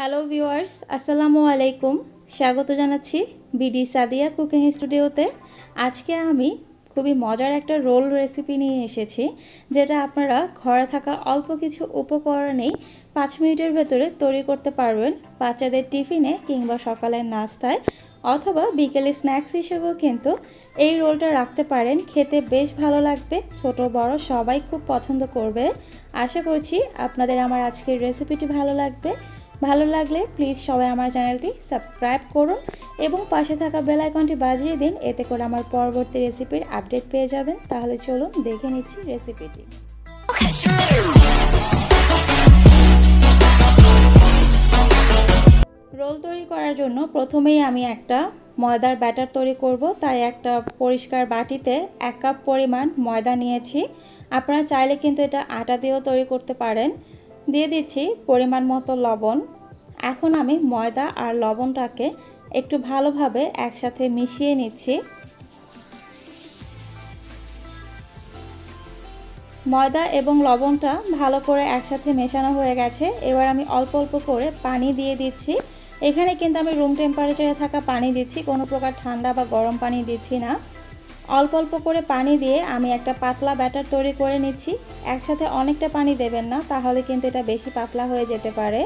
Hello viewers, আসসালামু আলাইকুম। স্বাগত জানাচ্ছি বিডি সাদিয়া কুকিং স্টুডিওতে। আজকে আমি খুবই মজার একটা রোল রেসিপি নিয়ে এসেছি, যেটা আপনারা ঘরে থাকা অল্প কিছু উপকরণেই পাঁচ মিনিটের ভেতরে তৈরি করতে পারবেন বাচ্চাদের টিফিনে কিংবা সকালের নাস্তায় অথবা বিকেলে স্ন্যাক্স হিসেবেও কিন্তু এই রোলটা রাখতে পারেন। খেতে বেশ ভালো লাগবে, ছোট, বড় সবাই খুব পছন্দ করবে। আশা করছি আপনাদের আমার আজকের রেসিপিটি ভালো লাগবে। ভালো লাগলে প্লিজ সবাই আমার চ্যানেলটি সাবস্ক্রাইব করুন এবং পাশে থাকা বেল আইকনটি বাজিয়ে দিন, এতে করে আমার পরবর্তী রেসিপির আপডেট পেয়ে যাবেন। তাহলে চলুন দেখে নিচ্ছি রেসিপিটি রোল তৈরি করার জন্য প্রথমেই আমি একটা ময়দার ব্যাটার তৈরি করব। তাই একটা পরিষ্কার বাটিতে এক কাপ পরিমাণ ময়দা নিয়েছি। আপনারা চাইলে কিন্তু এটা আটা দিয়েও তৈরি করতে পারেন। দিয়ে দিচ্ছি পরিমাণ মতো লবণ। এখন আমি ময়দা আর লবণটাকে একটু ভালোভাবে একসাথে মিশিয়ে নিচ্ছি। ময়দা এবং লবণটা ভালো করে একসাথে মেশানো হয়ে গেছে। এবার আমি অল্প অল্প করে পানি দিয়ে দিচ্ছি। এখানে কিন্তু আমি রুম টেম্পারেচারে থাকা পানি দিচ্ছি, কোনো প্রকার ঠান্ডা বা গরম পানি দিচ্ছি না। অল্প অল্প করে পানি দিয়ে আমি একটা পাতলা ব্যাটার তৈরি করে নিচ্ছি। একসাথে অনেকটা পানি দেবেন না, তাহলে কিন্তু এটা বেশি পাতলা হয়ে যেতে পারে।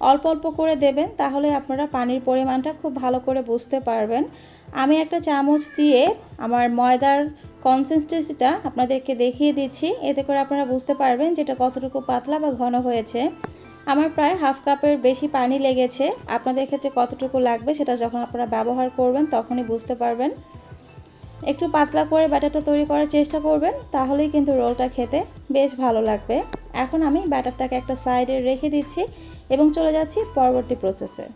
অল্প অল্প করে দেবেন, তাহলে আপনারা পানির পরিমাণটা খুব ভালো করে বুঝতে পারবেন। আমি একটা চামচ দিয়ে আমার ময়দার কনসিস্টেন্সিটা আপনাদেরকে দেখিয়ে দিচ্ছি। এতে করে আপনারা বুঝতে পারবেন যেটা কতটুকু পাতলা বা ঘন হয়েছে। আমার প্রায় হাফ কাপের বেশি পানি লেগেছে। আপনাদের ক্ষেত্রে কতটুকু লাগবে সেটা যখন আপনারা ব্যবহার করবেন, তখনই বুঝতে পারবেন। একটু পাতলা করে ব্যাটারটা তৈরি করার চেষ্টা করবেন, তাহলেই কিন্তু রোলটা খেতে বেশ ভালো লাগবে। এখন আমি ব্যাটারটাকে একটা সাইডে রেখে দিচ্ছি এবং চলে যাচ্ছি পরবর্তী প্রসেসে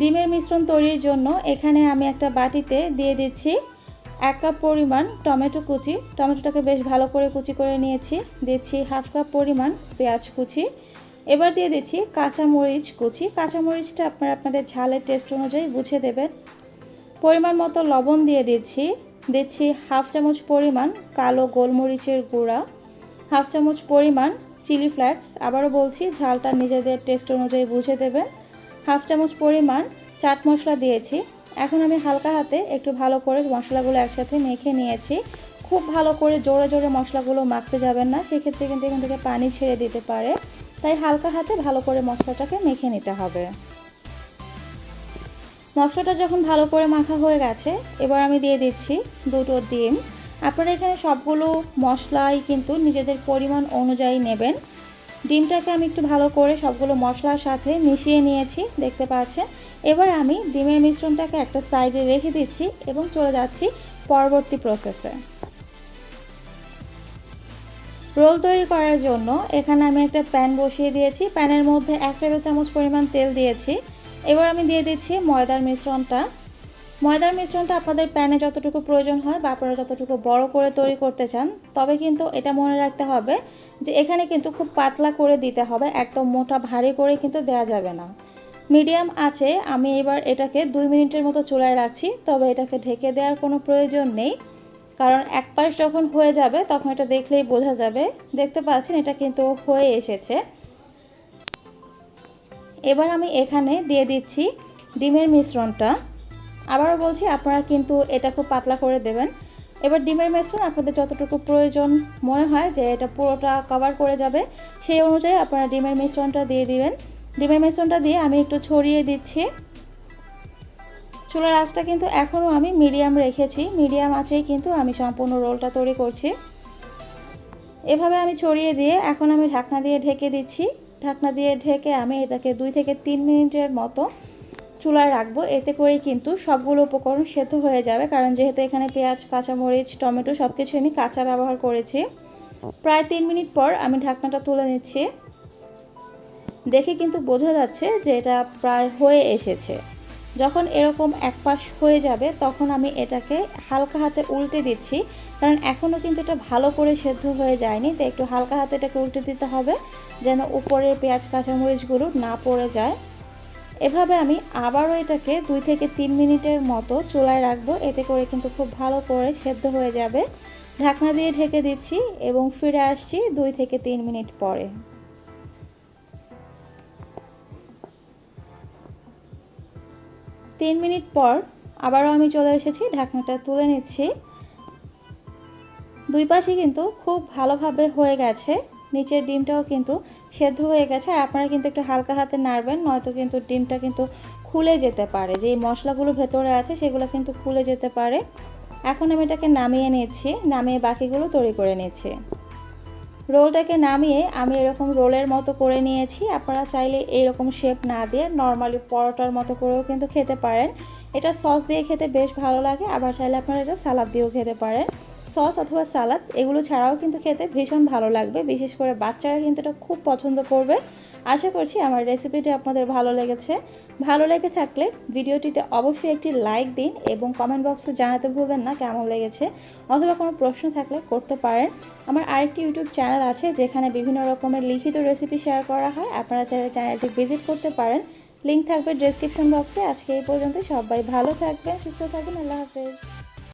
ডিমের মিশ্রণ তৈরির জন্য এখানে আমি একটা বাটিতে দিয়ে দিচ্ছি এক কাপ পরিমাণ টমেটো কুচি। টমেটোটাকে বেশ ভালো করে কুচি করে নিয়েছি। দিচ্ছি হাফ কাপ পরিমাণ পেঁয়াজ কুচি। এবার দিয়ে দিচ্ছি কাঁচামরিচ কুচি। কাঁচামরিচটা আপনারা আপনাদের ঝালের টেস্ট অনুযায়ী বুঝে দেবেন। পরিমাণ মতো লবণ দিয়ে দিচ্ছি। দিচ্ছি হাফ চামচ পরিমাণ কালো গোলমরিচের গুঁড়া, হাফ চামচ পরিমাণ চিলি ফ্লেক্স। আবারও বলছি, ঝালটা নিজেদের টেস্ট অনুযায়ী বুঝে দেবেন। হাফ চামচ পরিমাণ চাট মশলা দিয়েছি। এখন আমি হালকা হাতে একটু ভালো করে মশলাগুলো একসাথে মেখে নিয়েছি। খুব ভালো করে জোরে জোরে মশলাগুলো মাখতে যাবেন না, সেক্ষেত্রে কিন্তু এখান থেকে পানি ছেড়ে দিতে পারে। তাই হালকা হাতে ভালো করে মশলাটাকে মেখে নিতে হবে। মশলাটা যখন ভালো করে মাখা হয়ে গেছে, এবার আমি দিয়ে দিচ্ছি দুটো ডিম। আপনারা এখানে সবগুলো মশলাই কিন্তু নিজেদের পরিমাণ অনুযায়ী নেবেন। ডিমটাকে আমি একটু ভালো করে সবগুলো মশলার সাথে মিশিয়ে নিয়েছি, দেখতে পাচ্ছেন। এবার আমি ডিমের মিশ্রণটাকে একটা সাইডে রেখে দিচ্ছি এবং চলে যাচ্ছি পরবর্তী প্রসেসে রোল তৈরি করার জন্য এখানে আমি একটা প্যান বসিয়ে দিয়েছি। প্যানের মধ্যে এক টেবিল চামচ পরিমাণ তেল দিয়েছি। এবার আমি দিয়ে দিচ্ছি ময়দার মিশ্রণটা। ময়দার মিশ্রণটা আপনাদের প্যানে যতটুকু প্রয়োজন হয় বা আপনারা যতটুকু বড় করে তৈরি করতে চান, তবে কিন্তু এটা মনে রাখতে হবে যে এখানে কিন্তু খুব পাতলা করে দিতে হবে, একদম মোটা ভারী করে কিন্তু দেয়া যাবে না। মিডিয়াম আছে, আমি এবার এটাকে দুই মিনিটের মতো চুলায় রাখছি, তবে এটাকে ঢেকে দেওয়ার কোনো প্রয়োজন নেই। কারণ এক পাশ যখন হয়ে যাবে, তখন এটা দেখলেই বোঝা যাবে। দেখতে পাচ্ছেন, এটা কিন্তু হয়ে এসেছে। এবার আমি এখানে দিয়ে দিচ্ছি ডিমের মিশ্রণটা। আবারও বলছি, আপনারা কিন্তু এটা খুব পাতলা করে দেবেন। এবার ডিমের মিশ্রণ আপনাদের যতটুকু প্রয়োজন মনে হয় যে এটা পুরোটা কভার করে যাবে, সেই অনুযায়ী আপনারা ডিমের মিশ্রণটা দিয়ে দিবেন। ডিমের মিশ্রণটা দিয়ে আমি একটু ছড়িয়ে দিচ্ছি। চুলার আঁচটা কিন্তু এখনও আমি মিডিয়াম রেখেছি। মিডিয়াম আঁচেই কিন্তু আমি সম্পূর্ণ রোলটা তৈরি করছি। এভাবে আমি ছড়িয়ে দিয়ে এখন আমি ঢাকনা দিয়ে ঢেকে দিচ্ছি। ঢাকনা দিয়ে ঢেকে আমি এটাকে দুই থেকে তিন মিনিটের মতো চুলায় রাখব। এতে করেই কিন্তু সবগুলো উপকরণ সেদ্ধ হয়ে যাবে। কারণ যেহেতু এখানে পেঁয়াজ, কাঁচামরিচ, টমেটো সব কিছু আমি কাঁচা ব্যবহার করেছি। প্রায় তিন মিনিট পর আমি ঢাকনাটা তুলে নিচ্ছি। দেখে কিন্তু বোঝা যাচ্ছে যে এটা প্রায় হয়ে এসেছে। যখন এরকম এক পাশ হয়ে যাবে, তখন আমি এটাকে হালকা হাতে উল্টে দিচ্ছি। কারণ এখনও কিন্তু এটা ভালো করে সেদ্ধ হয়ে যায়নি তো একটু হালকা হাতে এটাকে উল্টে দিতে হবে, যেন উপরের পেঁয়াজ কাঁচামরিচগুলো না পড়ে যায়। এভাবে আমি আবারও এটাকে দুই থেকে তিন মিনিটের মতো চুলায় রাখব, এতে করে কিন্তু খুব ভালো করে সেদ্ধ হয়ে যাবে। ঢাকনা দিয়ে ঢেকে দিচ্ছি এবং ফিরে আসছি দুই থেকে তিন মিনিট পরে। তিন মিনিট পর আবারও আমি চলে এসেছি, ঢাকনাটা তুলে নিচ্ছি। দুই পাশে কিন্তু খুব ভালোভাবে হয়ে গেছে, নিচের ডিমটাও কিন্তু সেদ্ধ হয়ে গেছে। আর আপনারা কিন্তু একটু হালকা হাতে নাড়বেন, নয়তো কিন্তু ডিমটা কিন্তু খুলে যেতে পারে। যে মশলাগুলো ভেতরে আছে, সেগুলো কিন্তু খুলে যেতে পারে। এখন আমি এটাকে নামিয়ে নিচ্ছি, নামিয়ে বাকিগুলো তৈরি করে নিচ্ছি। রোলটাকে নামিয়ে আমি এরকম রোলের মতো করে নিয়েছি। আপনারা চাইলে এরকম শেপ না দিয়ে নর্মালি পরোটার মতো করেও কিন্তু খেতে পারেন। এটা সস দিয়ে খেতে বেশ ভালো লাগে। আবার চাইলে আপনারা এটা সালাদ দিয়েও খেতে পারেন। সস অথবা সালাদ, এগুলো ছাড়াও কিন্তু খেতে ভীষণ ভালো লাগবে। বিশেষ করে বাচ্চারা কিন্তু এটা খুব পছন্দ করবে। আশা করছি আমার রেসিপিটি আপনাদের ভালো লেগেছে। ভালো লেগে থাকলে ভিডিওটিতে অবশ্যই একটি লাইক দিন এবং কমেন্ট বক্সে জানাতে ভুলবেন না কেমন লেগেছে অথবা কোনো প্রশ্ন থাকলে করতে পারেন। আমার আরেকটি ইউটিউব চ্যানেল আছে যেখানে বিভিন্ন রকমের লিখিত রেসিপি শেয়ার করা হয়। আপনারা চাইলে চ্যানেলটি ভিজিট করতে পারেন। লিঙ্ক থাকবে ডেসক্রিপশন বক্সে। আজকে এই পর্যন্ত সবাই ভালো থাকবেন, সুস্থ থাকবেন। আল্লাহ হাফেজ।